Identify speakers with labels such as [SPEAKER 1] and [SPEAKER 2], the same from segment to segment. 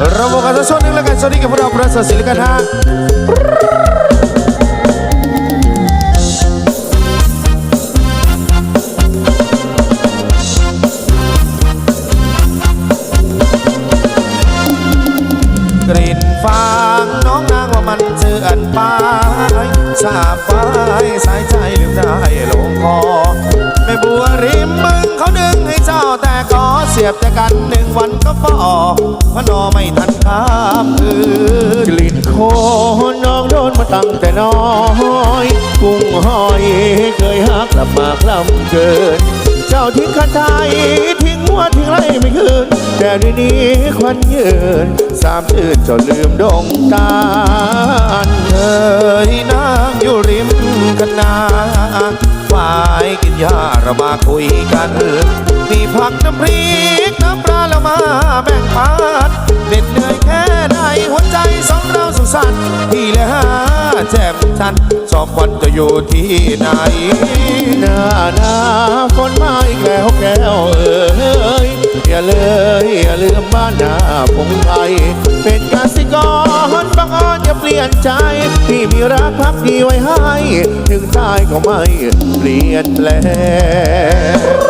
[SPEAKER 1] เราบอกกันสักช่วงนึงแล้วกันสวัสดีกับพวกเราประเสริฐศิลป์กันฮะกลิ่นฟางน้องนางว่ามันเจือนไปสาบไปสายใจลืมได้ลงคอแม่บัวริ สียบแต่กันหนึ่งวันก็ฟอพระนอไม่ทันข้ามคืน
[SPEAKER 2] กลิ่นโคน้องโดนมาตั้งแต่น้อย กุ้งหอยเคยหักกลับมาคลำเกิน เจ้าทิ้งคันไทยทิ้งหัวทิ้งไรไม่คืน แต่ดีนี้ควันยืน สามชื่นจ้าลืมดงตาล
[SPEAKER 1] เคยนั่งอยู่ริมกันนาฝ่ายกินยาเรามาคุยกัน มีผักน้ำพริก ปลาเรามาแบ่งปันเหน็ดเหนื่อยแค่ไหนหัวใจสองเราสุสันต์พี่และหาแจ่มชันสองวันจะอยู่ที่ไหน
[SPEAKER 2] หน้าหน้าฝนมาอีกแล้วแก้วเอ้ยอย่าเลยอย่าลืมบ้านนาพงไทยเป็นกสิกรบางอ้อนอย่าเปลี่ยนใจพี่มีรักพักดีไว้ให้ ถึงตายก็ไม่เปลี่ยนแปลง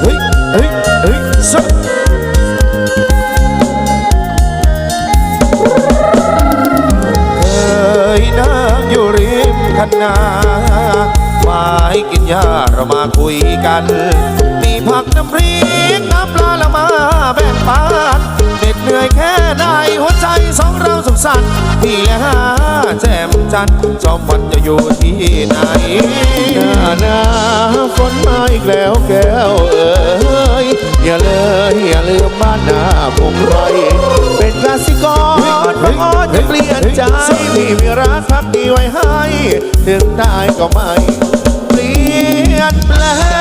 [SPEAKER 1] เฮ้ยเฮ้ยเฮ้ยสักเคยนั่งอยู่ริมคันาฝ่ายกินยาเรามาคุยกัน มีผักน้ำพริกน้ำปลาเรามาแบ่งปันเหน็ดเหนื่อยแค่ สันพี่และหาแจ่มจันทร์จอมวันจะอยู่ที่ไหน
[SPEAKER 2] หน้าหนาฝนมาอีกแล้วแก้วเอ้ยอย่าเลยอย่าลืมบ้านนาพงไทยเป็นกสิกรบางอ้อนอย่เปลี่ยนใจพี่มีรักพักดีไว้ให้ ถึงตายก็ไม่เปลี่ยนแปล